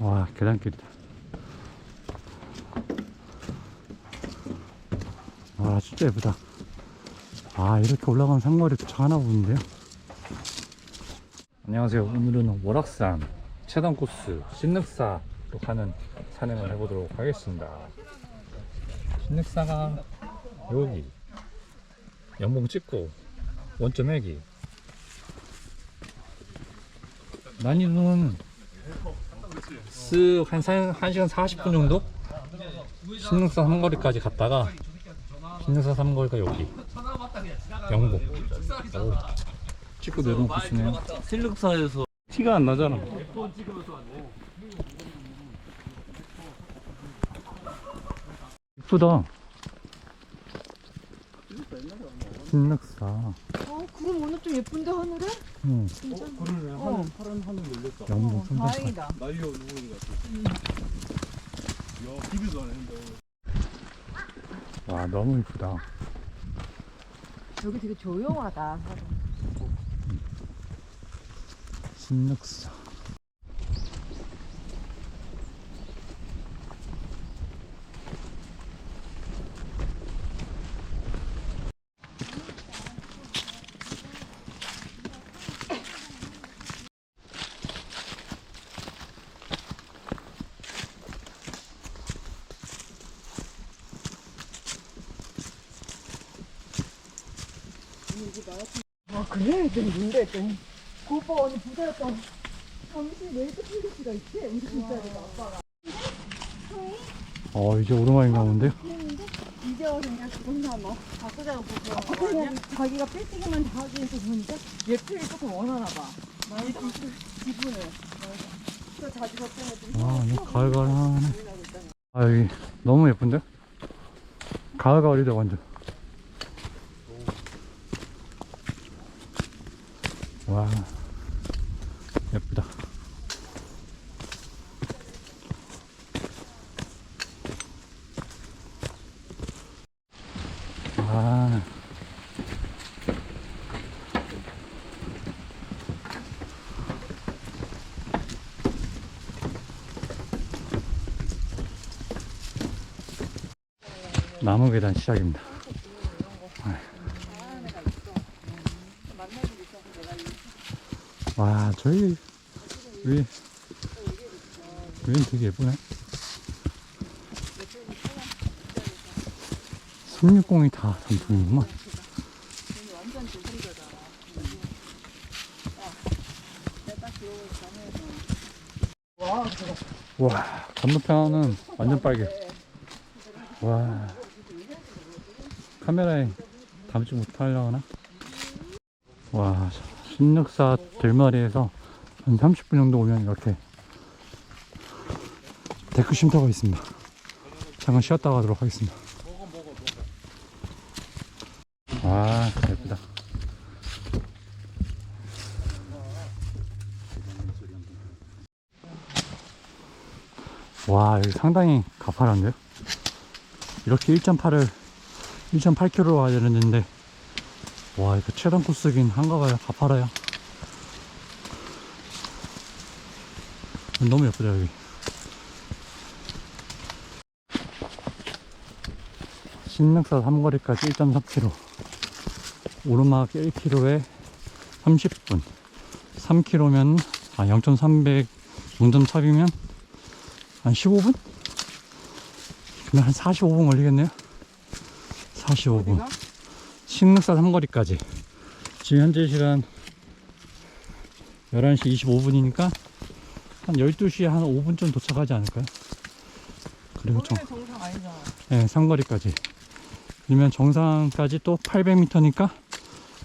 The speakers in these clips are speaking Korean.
와 계단길이다. 와 진짜 예쁘다. 아 이렇게 올라가면 상거리 도착하나 보는데요? 안녕하세요. 오늘은 월악산 체단 코스 신늑사로 가는 산행을 해보도록 하겠습니다. 신늑사가 여기 연봉 찍고 원점 회기. 난이도는 쓱한 1시간 40분 정도? 신능사 삼거리까지 갔다가 신능사 삼거리가 여기. 영봉 오, 찍고 내려놓고 있으네요 실력사에서 티가 안 나잖아. 이쁘다. 신능사. 어, 구름 오늘 좀 예쁜데 하늘에? 응. 진짜? 그러네 어. 파란 하늘 열렸다 영봉 어, 삼겹살 다행이다. 날려 누구는 것 같아 야 비교도 안 했는데 와 너무 이쁘다 여기 되게 조용하다. 사람. 신늑사 아, 뭔데 했더니. 그 오빠 언니 부자였던 당신 왜 이렇게 필기씨가 있지? 우리 부자를 아빠가. 어 이제 오르막인가 본데요 이제 와서 그냥 그건가 뭐. 바꾸자고 그거. 그냥 자기가 뺏기기만 다 하기 위해서 그러니까 예쁘게 조금 원하나 봐. 많이 기분을. 또 자주 걱정해도 아 이거 가을가을하네 아 여기 너무 예쁜데? 가을가을이다 완전 와 예쁘다. 아 나무 계단 시작입니다 와 저기 위 위엔 되게 예쁘네. 360이 다 단풍이구만. 와 건너편은 완전 빨개. 와. 카메라에 담지 못하려나? 와 신늑사 들머리에서 한 30분 정도 오면 이렇게 데크 쉼터가 있습니다. 잠깐 쉬었다 가도록 하겠습니다. 와 예쁘다. 와 여기 상당히 가파른데요? 이렇게 1.8을 1.8km로 와야 되는데 와 이거 최단 코스긴 한가봐요. 가파라요. 너무 예쁘다 여기? 신능사 삼거리까지 1.3km 오르막 1km에 30분. 3km면 아 0.300 운전탑이면 한 15분? 그러면 한 45분 걸리겠네요. 45분 신늑사 삼거리까지 지금 현재 시간 11시 25분이니까 한 12시에 한 5분쯤 도착하지 않을까요? 그리고 정, 정상 아니잖아. 네, 삼거리까지 그러면 정상까지 또 800m니까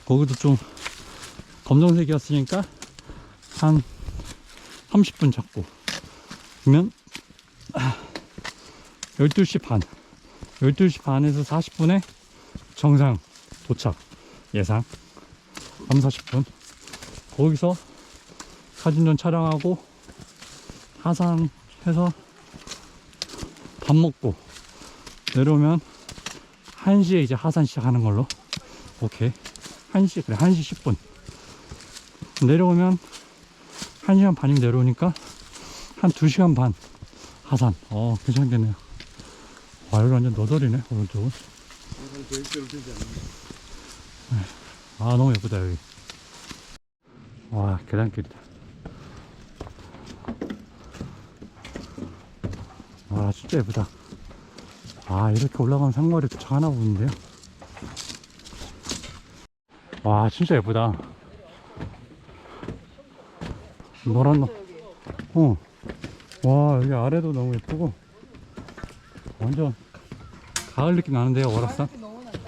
거기도 좀 검정색이었으니까 한 30분 잡고 그러면 아, 12시 반 12시 반에서 40분에 정상 도착 예상 3, 40분 거기서 사진 좀 촬영하고 하산해서 밥 먹고 내려오면 1시에 이제 하산 시작하는 걸로 오케이 1시 그래 1시 10분 내려오면 1시간 반이면 내려오니까 한 2시간 반 하산. 어, 괜찮겠네요. 와, 여기 완전 너덜이네, 되지 않나? 아, 너무 예쁘다, 여기. 와, 계단길이다. 와, 진짜 예쁘다. 아, 이렇게 올라가면 상거리 도착하나 보는데요. 와, 진짜 예쁘다. 노란 너, 어. 와, 여기 아래도 너무 예쁘고. 완전 가을 느낌 나는데요, 월악산. 너무 난다.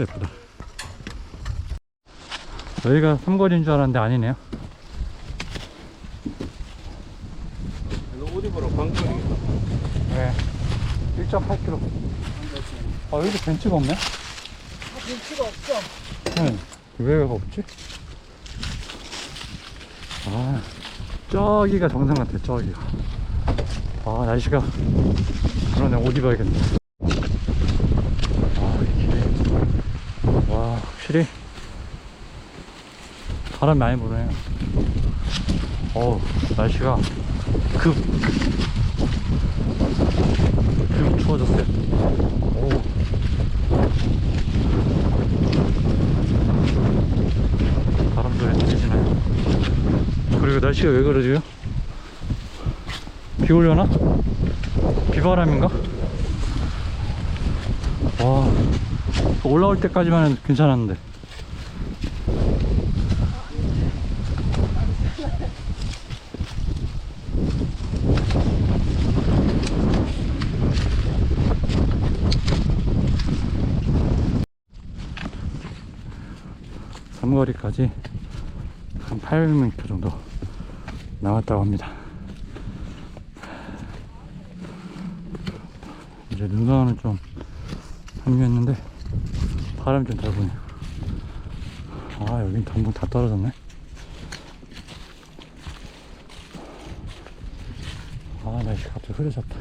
진짜 예쁘다. 여기가 삼거리인 줄 알았는데 아니네요. 어디 보러 광주이겠다. 네. 1.8km. 아, 여기 벤츠가 없네? 아, 벤치가 없어. 네. 왜 없지? 아, 저기가 정상 같아, 저기가. 아, 날씨가. 그러네, 옷 입어야겠네. 아, 이 길이. 와, 확실히. 바람 많이 부네요. 어우, 날씨가 급. 급 추워졌어요. 오. 바람 소리 들리시나요? 그리고 날씨가 왜 그러지요? 비 오려나? 비바람인가? 와 올라올 때까지만 괜찮았는데 삼거리까지 한 800m 정도 남았다고 합니다. 이제 능선은 좀 합류했는데 바람이 좀덜 부네요. 아 여긴 전부 다 떨어졌네. 아 날씨 갑자기 흐려졌다.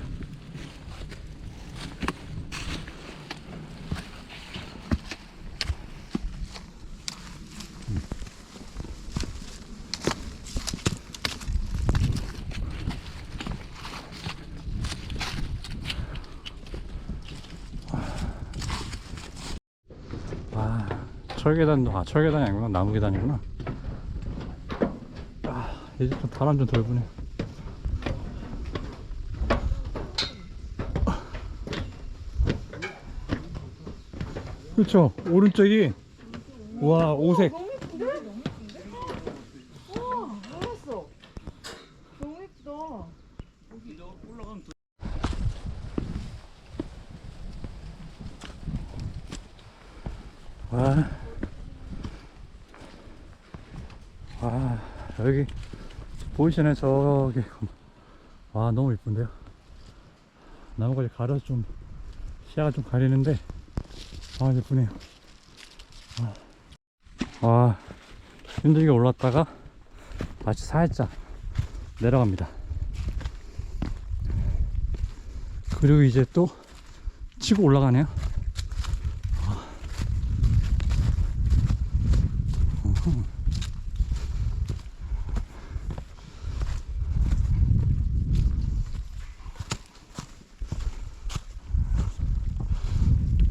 아, 철계단도, 아, 철계단이 아니구나. 나무 계단이구나. 아, 이제 좀 바람 좀 덜 부네. 그렇죠. 오른쪽이, 와, 오색. 너무 예쁜데? 와, 알았어. 너무 예쁘다. 와. 와, 여기, 보이시네, 저기. 와, 너무 이쁜데요? 나무까지 가려서 좀, 시야가 좀 가리는데, 아, 예쁘네요. 와, 와 힘들게 올랐다가, 다시 살짝 내려갑니다. 그리고 이제 또, 치고 올라가네요.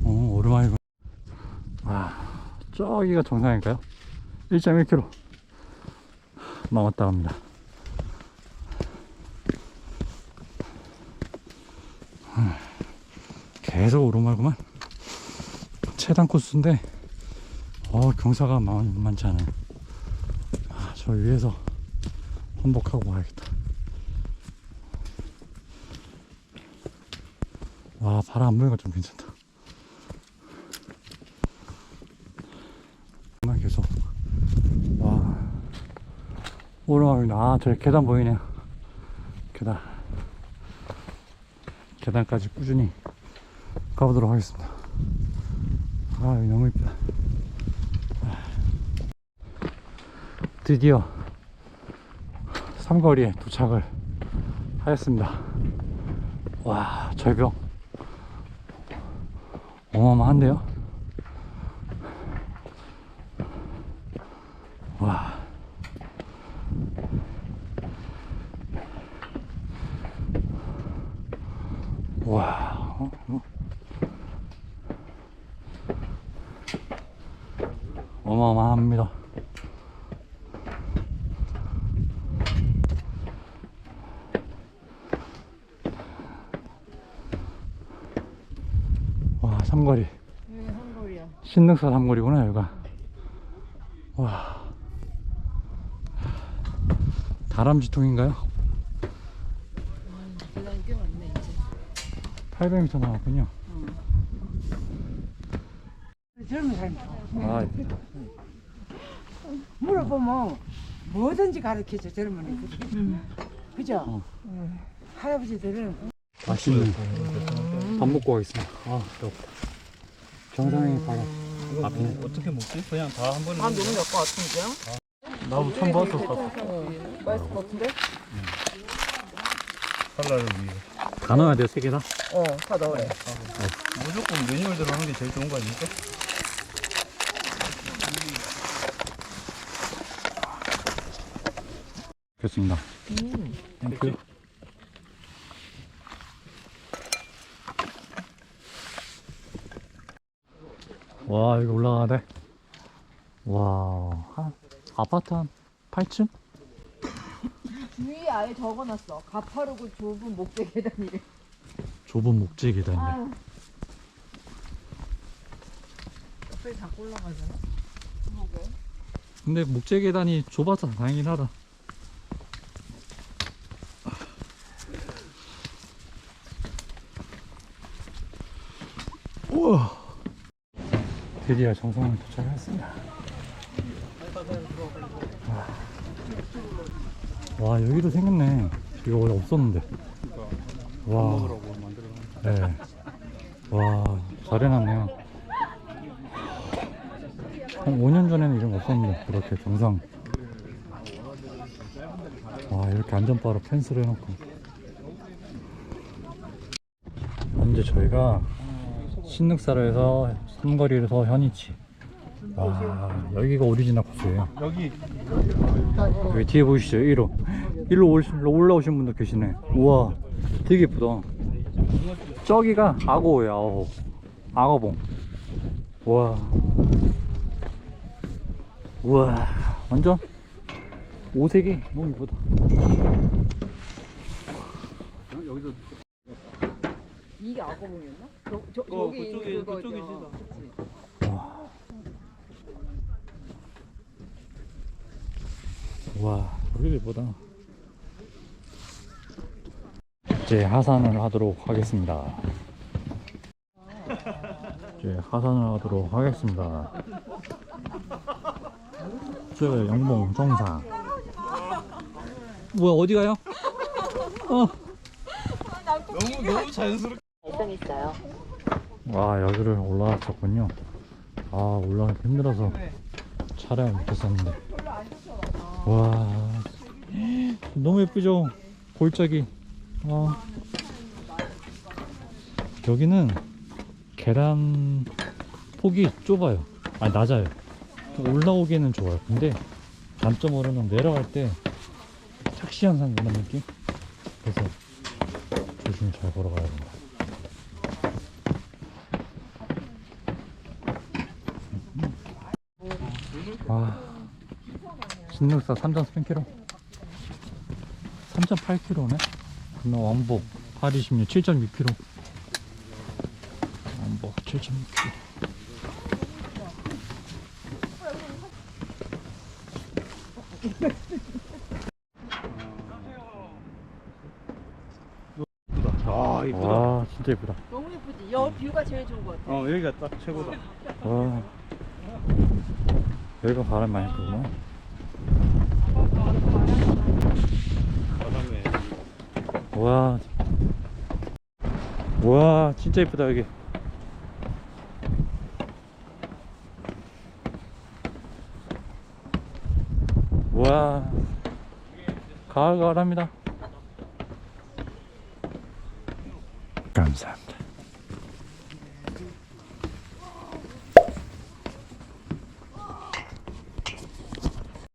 어, 오르막이고. 와, 저기가 정상일까요? 1.1km 남았다 합니다. 음, 계속 오르막구만. 최단 코스인데, 어, 경사가 만, 많지 않아요. 아, 저 위에서 환복하고 가야겠다. 와, 바람 안 부니까 좀 괜찮다. 정말 계속 와 오르막입니다. 아 저기 계단 보이네요. 계단. 계단까지 꾸준히 가보도록 하겠습니다. 아 여기 너무 이쁘다. 아. 드디어 삼거리에 도착을 하였습니다. 와 절벽 어마어마한데요 와 와. 어? 어? 어마어마합니다. 와, 삼거리. 여기 한거리야. 신능사 삼거리구나, 여기가. 와. 다람쥐통인가요? 계단이 꽤 많네 이제. 800m 나왔군요. 젊은 사람이 아, 물어보면 뭐든지 가르쳐줘 젊은 애들이 그죠? 어. 어. 할아버지들은 맛있네. 밥 먹고 가겠습니다. 아, 배고프다. 정상이 바로 앞이네. 어떻게 먹지? 그냥 다 한 번에 아 너무 될것 같은데요? 나도 처음 봤어 맛있을 것 같은데? 칼라를 위해 다 넣어야 돼요, 세개 다? 어다 넣으래. 무조건 매뉴얼대로 하는 게 제일 좋은 거 아닙니까? 좋습니다. 땡큐. 와, 여기 올라가야 돼. 와, 한, 아파트 한 8층? 위에 아예 적어놨어. 가파르고 좁은 목재 계단이래. 좁은 목재 계단이네. 아유. 옆에 자꾸 올라가잖아. 근데 목재 계단이 좁아서 다행이긴 하다. 드디어 정상에 도착했습니다. 와, 와, 여기도 생겼네. 이거 원래 없었는데. 와. 네. 와, 잘 해놨네요. 한 5년 전에는 이런 거 없었는데 그렇게 정상 와 이렇게 안전바로 펜스를 해놓고 현재 저희가 신늑사로에서 삼거리에서 현이치. 와 여기가 오리지널 코스예요. 여기. 여기 뒤에 보이시죠? 1호 1로 올, 올라오신 분도 계시네. 우와 되게 예쁘다. 저기가 악어예요 악어. 악어봉. 와. 우와 완전 오색이 너무 이쁘다. 여기서 이게 악어봉이었나? 저, 저, 어, 저기 그쪽이- 그거죠. 그쪽이지. 그치? 와 여기도 이쁘다 이제 하산을 하도록 하겠습니다 이제 하산을 하도록 하겠습니다 저 영봉 정상 뭐야 어디 가요? 어. 너무 너무 자연스럽게 와 여기를 올라왔었군요. 아 올라가기 힘들어서 촬영을 못했었는데. 와 너무 예쁘죠? 골짜기. 와 여기는 계단 폭이 좁아요. 아니 낮아요. 올라오기에는 좋아요. 근데 단점으로는 내려갈 때 착시 현상 이런 느낌? 그래서 조심히 잘 걸어가야 된다 와 신능사 3.3km 3.8km네? 그나 왕복 826 7.6km 왕복 7.6km 아 이쁘다. 와 진짜 예쁘다. 너무 예쁘지? 여 뷰가 제일 좋은 것 같아. 어 여기가 딱 최고다. 와 여기가 바람 많이 바닥에 와, 와, 진짜 이쁘다 여기. 와, 가을가을합니다.